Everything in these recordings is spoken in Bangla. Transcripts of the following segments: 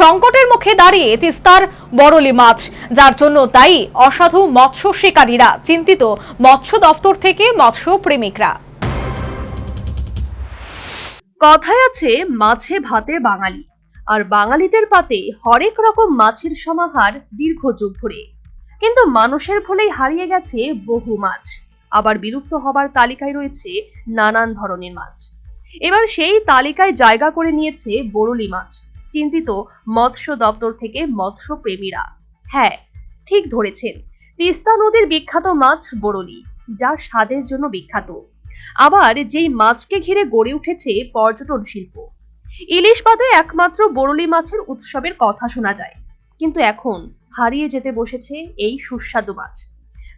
সংকটের মুখে দাঁড়িয়ে তিস্তার বরলি মাছ। যার জন্য তাই অসাধু মৎস্য শিকারীরা চিন্তিত মৎস্য দফতর থেকে মৎস্য প্রেমিকরা। কথায় আছে, মাছে ভাতে বাঙালি। আর বাঙালিদের পাতে হরেক রকম মাছের সমাহার দীর্ঘ যুগ ধরে। কিন্তু মানুষের ফলেই হারিয়ে গেছে বহু মাছ। আবার বিলুপ্ত হবার তালিকায় রয়েছে নানান ধরনের মাছ। এবার সেই তালিকায় জায়গা করে নিয়েছে বরলি মাছ। চিন্তিত মৎস্য দপ্তর থেকে মৎস্য প্রেমীরা হ্যাঁ ঠিক ধরেছেন। তিস্তা নদীর বিখ্যাত মাছ বরলি যা স্বাদের জন্য বিখ্যাত। আবার যেই মাছকে ঘিরে গড়ে উঠেছে পর্যটন শিল্প। ইলিশ বাদে একমাত্র বরলি মাছের উৎসবের কথা শোনা যায়। কিন্তু এখন হারিয়ে যেতে বসেছে এই সুস্বাদু মাছ।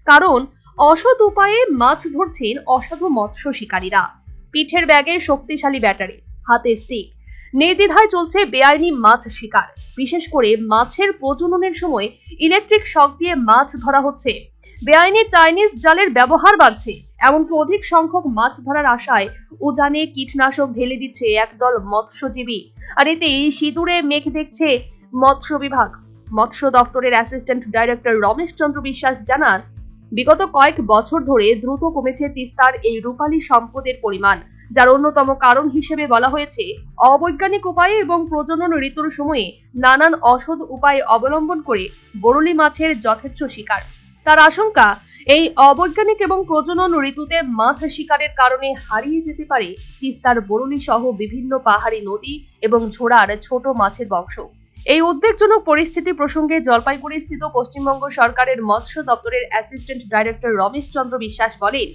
কারণ অসৎ উপায়ে মাছ ধরছেন অসাধু মৎস্য শিকারীরা। পিঠের ব্যাগে শক্তিশালী ব্যাটারি, হাতে স্টিক নির্দ্বিধায় চলছে বেআইনি মাছ শিকার। বিশেষ করে মাছের প্রজননের সময় ইলেকট্রিক শক দিয়ে মাছ ধরা হচ্ছে। বেআইনি চাইনিজ জালের ব্যবহার বাড়ছে। এমনকি অধিক সংখ্যক মাছ ধরার আশায় উজানে কীটনাশক ঢেলে দিচ্ছে একদল মৎস্যজীবী। আর এতেই সিঁদুরে মেঘ দেখছে মৎস্য বিভাগ। মৎস্য দপ্তরের অ্যাসিস্ট্যান্ট ডাইরেক্টর রমেশ চন্দ্র বিশ্বাস জানান, বিগত কয়েক বছর ধরে দ্রুত কমেছে তিস্তার এই রূপালী সম্পদের পরিমাণ। যার অন্যতম কারণ হিসেবে বলা হয়েছে, অবৈজ্ঞানিক উপায়ে এবং প্রজনন ঋতুর সময়ে নানান অসৎ উপায় অবলম্বন করে বরলি মাছের যথেচ্ছ শিকার। তার আশঙ্কা, এই অবৈজ্ঞানিক এবং প্রজনন ঋতুতে মাছ শিকারের কারণে হারিয়ে যেতে পারে তিস্তার বরুলি সহ বিভিন্ন পাহাড়ি নদী এবং ঝোড়ার ছোট মাছের বংশ। এই উদ্বেগজনক পরিস্থিতি প্রসঙ্গে জলপাইগুড়ি স্থিত পশ্চিমবঙ্গ সরকারের মৎস্য দপ্তরের অ্যাসিস্ট্যান্ট ডাইরেক্টর রমেশ চন্দ্র বিশ্বাস বলেন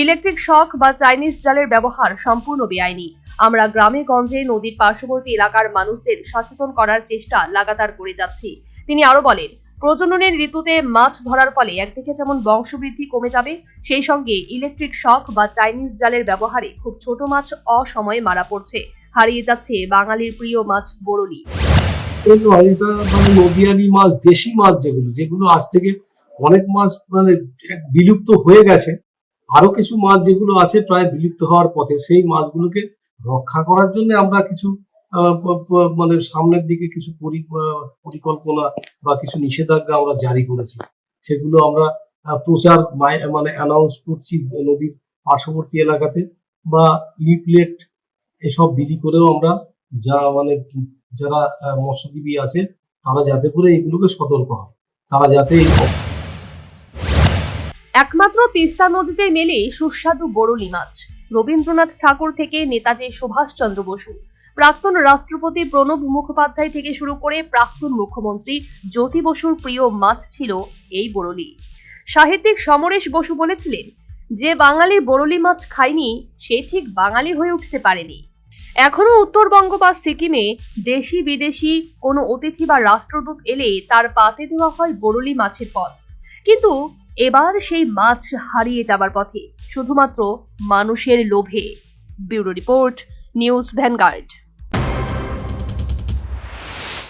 ইলেকট্রিক শক বা চাইনিজ জালের ব্যবহার সম্পূর্ণ বেআইনি। আমরা গ্রামে, গঞ্জে, নদীর পার্শ্ববর্তী এলাকার মানুষদের সচেতন করার চেষ্টা লাগাতার করে যাচ্ছি। তিনি আরও বলেন, প্রজননের ঋতুতে মাছ ধরার ফলে একদিকে যেমন বংশবৃদ্ধি কমে যাবে, সেই সঙ্গে ইলেকট্রিক শক বা চাইনিজ জালের ব্যবহারে খুব ছোট মাছ অসময়ে মারা পড়ছে। হারিয়ে যাচ্ছে বাঙালির প্রিয় মাছ বরলি মানে মাছ, দেশি মাছ যেগুলো যেগুলো আজ থেকে অনেক মাছ মানে বিলুপ্ত হয়ে গেছে আরও কিছু মাছ যেগুলো আছে প্রায় বিলুপ্ত হওয়ার পথে, সেই মাছগুলোকে রক্ষা করার জন্য আমরা কিছু মানে সামনের দিকে কিছু পরি- পরিকল্পনা বা কিছু নিষেধাজ্ঞা আমরা জারি করেছি। সেগুলো আমরা প্রচার মানে অ্যানাউন্স করছি নদীর পার্শ্ববর্তী এলাকাতে বা লিফলেট এসব বিলি করেও আমরা যা মানে যারা মৎস্যজীবী আছে, তারা যাতে করে এগুলোকে সতর্ক হয়। তারা যাতে এই একমাত্র তিস্তা নদীতে মেলে সুস্বাদু বরলি মাছ। রবীন্দ্রনাথ ঠাকুর থেকে নেতাজি সুভাষচন্দ্র বসু। প্রাক্তন রাষ্ট্রপতি প্রণব মুখোপাধ্যায় থেকে শুরু করে প্রাক্তন মুখ্যমন্ত্রী জ্যোতি বসুর প্রিয় মাছ ছিল এই বরলি সাহিত্যিক সমরেশ বসু বলেছিলেন, যে বাঙালি বরলি মাছ খায়নি, সে ঠিক বাঙালি হয়ে উঠতে পারেনি। এখনও উত্তরবঙ্গ বা সিকিমে দেশি বিদেশি কোনো অতিথি বা রাষ্ট্রদূত এলে তার পাতে দেওয়া হয় বরলি মাছের পদ। কিন্তু এবার সেই মাছ হারিয়ে যাবার পথে শুধুমাত্র মানুষের লোভে। Bureau report news Vanguard.